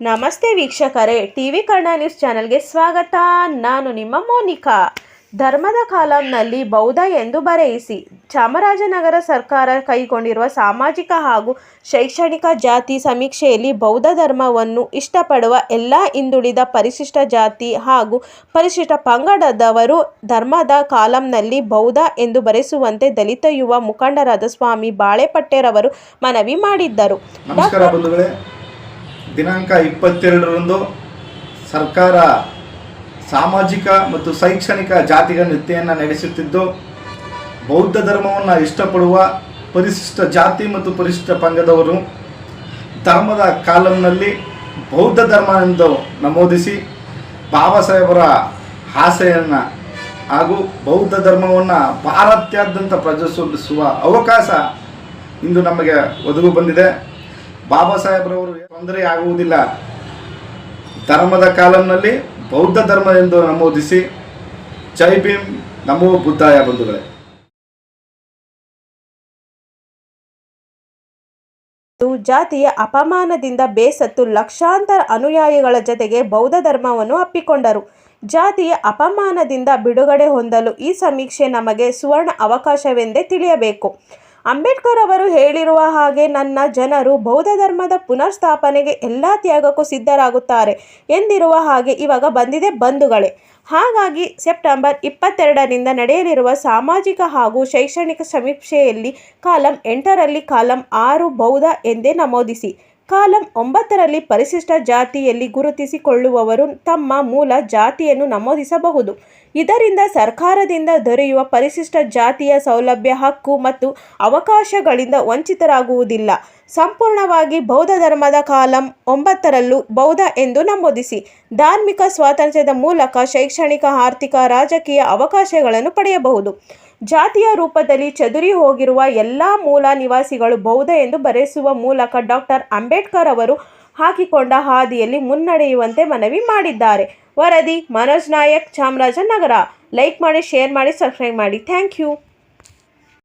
ನಮಸ್ತೆ ವೀಕ್ಷಕರೇ T V Kannada news ಚಾನೆಲ್ಗೆ ಸ್ವಾಗತ. ನಾನು ನಿಮ್ಮ ಮೋನಿಕಾ. ಧರ್ಮದ ಕಾಲಂನಲ್ಲಿ ಬೌದ್ಧ ಎಂದು ಬರೆಯಿಸಿ ಚಾಮರಾಜನಗರ ಸರ್ಕಾರ ಕೈಗೊಂಡಿರುವ ಸಾಮಾಜಿಕ ಹಾಗೂ ಶೈಕ್ಷಣಿಕ ಜಾತಿ ಸಮೀಕ್ಷೆಯಲ್ಲಿ ಬೌದ್ಧ ಧರ್ಮವನ್ನು ಇಷ್ಟಪಡುವ ಎಲ್ಲ ಹಿಂದುಳಿದ ಪರಿಶಿಷ್ಟ ಜಾತಿ ಹಾಗೂ ಪರಿಶಿಷ್ಟ ಪಂಗಡದವರು ಧರ್ಮದ ಕಾಲಂನಲ್ಲಿ ಬೌದ್ಧ ಎಂದು ಬರೆಸುವಂತೆ ದಲಿತ ಯುವ ಮುಖಂಡರಾದ ಸ್ವಾಮಿ ಬಾಳೆಪಟ್ಟೆರವರು ಮನವಿ ಮಾಡಿದ್ದರು. ದಿನಾಂಕ ಇಪ್ಪತ್ತೆರಡರಂದು ಸರ್ಕಾರ ಸಾಮಾಜಿಕ ಮತ್ತು ಶೈಕ್ಷಣಿಕ ಜಾತಿಗಳ ನೃತ್ಯವನ್ನು ನಡೆಸುತ್ತಿದ್ದು, ಬೌದ್ಧ ಧರ್ಮವನ್ನು ಇಷ್ಟಪಡುವ ಪರಿಶಿಷ್ಟ ಜಾತಿ ಮತ್ತು ಪರಿಶಿಷ್ಟ ಪಂಗದವರು ಧರ್ಮದ ಕಾಲಂನಲ್ಲಿ ಬೌದ್ಧ ಧರ್ಮ ಎಂದು ನಮೂದಿಸಿ ಬಾಬಾ ಸಾಹೇಬರ ಆಸೆಯನ್ನು ಹಾಗೂ ಬೌದ್ಧ ಧರ್ಮವನ್ನು ಭಾರತಾದ್ಯಂತ ಪ್ರಜರಿಸುವ ಅವಕಾಶ ಇಂದು ನಮಗೆ ಒದಗು ಬಂದಿದೆ. ಬಾಬಾ ಸಾಹೇಬ್ರವರು ತೊಂದರೆ ಆಗುವುದಿಲ್ಲ. ಧರ್ಮದ ಕಾಲಂನಲ್ಲಿ ಬೌದ್ಧ ಧರ್ಮ ಎಂದು ನಮೂದಿಸಿ ಜೈ ಭೀಮ್, ನಮೋ ಬುದ್ಧಾಯ ಬಂಧುಗಳೇ. ಜಾತಿಯ ಅಪಮಾನದಿಂದ ಬೇಸತ್ತು ಲಕ್ಷಾಂತರ ಅನುಯಾಯಿಗಳ ಜತೆಗೆ ಬೌದ್ಧ ಧರ್ಮವನ್ನು ಅಪ್ಪಿಕೊಂಡರು. ಜಾತಿಯ ಅಪಮಾನದಿಂದ ಬಿಡುಗಡೆ ಹೊಂದಲು ಈ ಸಮೀಕ್ಷೆ ನಮಗೆ ಸುವರ್ಣ ಅವಕಾಶವೆಂದೇ ತಿಳಿಯಬೇಕು. ಅಂಬೇಡ್ಕರ್ ಅವರು ಹೇಳಿರುವ ಹಾಗೆ ನನ್ನ ಜನರು ಬೌದ್ಧ ಧರ್ಮದ ಪುನರ್ಸ್ಥಾಪನೆಗೆ ಎಲ್ಲ ತ್ಯಾಗಕ್ಕೂ ಸಿದ್ಧರಾಗುತ್ತಾರೆ ಎಂದಿರುವ ಹಾಗೆ ಇವಾಗ ಬಂದಿದೆ ಬಂಧುಗಳೇ. ಹಾಗಾಗಿ ಸೆಪ್ಟೆಂಬರ್ ಇಪ್ಪತ್ತೆರಡರಿಂದ ನಡೆಯಲಿರುವ ಸಾಮಾಜಿಕ ಹಾಗೂ ಶೈಕ್ಷಣಿಕ ಸಮೀಕ್ಷೆಯಲ್ಲಿ ಕಾಲಂ ಎಂಟರಲ್ಲಿ ಕಾಲಂ ಆರು ಬೌದ್ಧ ಎಂದೇ ನಮೂದಿಸಿ. ಕಾಲಂ ಒಂಬತ್ತರಲ್ಲಿ ಪರಿಶಿಷ್ಟ ಜಾತಿಯಲ್ಲಿ ಗುರುತಿಸಿಕೊಳ್ಳುವವರು ತಮ್ಮ ಮೂಲ ಜಾತಿಯನ್ನು ನಮೂದಿಸಬಹುದು. ಇದರಿಂದ ಸರ್ಕಾರದಿಂದ ದೊರೆಯುವ ಪರಿಶಿಷ್ಟ ಜಾತಿಯ ಸೌಲಭ್ಯ, ಹಕ್ಕು ಮತ್ತು ಅವಕಾಶಗಳಿಂದ ವಂಚಿತರಾಗುವುದಿಲ್ಲ. ಸಂಪೂರ್ಣವಾಗಿ ಬೌದ್ಧ ಧರ್ಮದ ಕಾಲಂ ಒಂಬತ್ತರಲ್ಲೂ ಬೌದ್ಧ ಎಂದು ನಮೂದಿಸಿ. ಧಾರ್ಮಿಕ ಸ್ವಾತಂತ್ರ್ಯದ ಮೂಲಕ ಶೈಕ್ಷಣಿಕ, ಆರ್ಥಿಕ, ರಾಜಕೀಯ ಅವಕಾಶಗಳನ್ನು ಪಡೆಯಬಹುದು. ಜಾತಿಯ ರೂಪದಲ್ಲಿ ಚದುರಿ ಹೋಗಿರುವ ಎಲ್ಲ ಮೂಲ ನಿವಾಸಿಗಳು ಬೌದ್ಧ ಎಂದು ಬರೆಸುವ ಮೂಲಕ ಡಾಕ್ಟರ್ ಅಂಬೇಡ್ಕರ್ ಅವರು ಹಾಕಿಕೊಂಡ ಹಾದಿಯಲ್ಲಿ ಮುನ್ನಡೆಯುವಂತೆ ಮನವಿ ಮಾಡಿದ್ದಾರೆ. ವರದಿ, ಮನೋಜ್ ನಾಯಕ್, ಚಾಮರಾಜನಗರ. ಲೈಕ್ ಮಾಡಿ, ಶೇರ್ ಮಾಡಿ, ಸಬ್ಸ್ಕ್ರೈಬ್ ಮಾಡಿ. Thank you.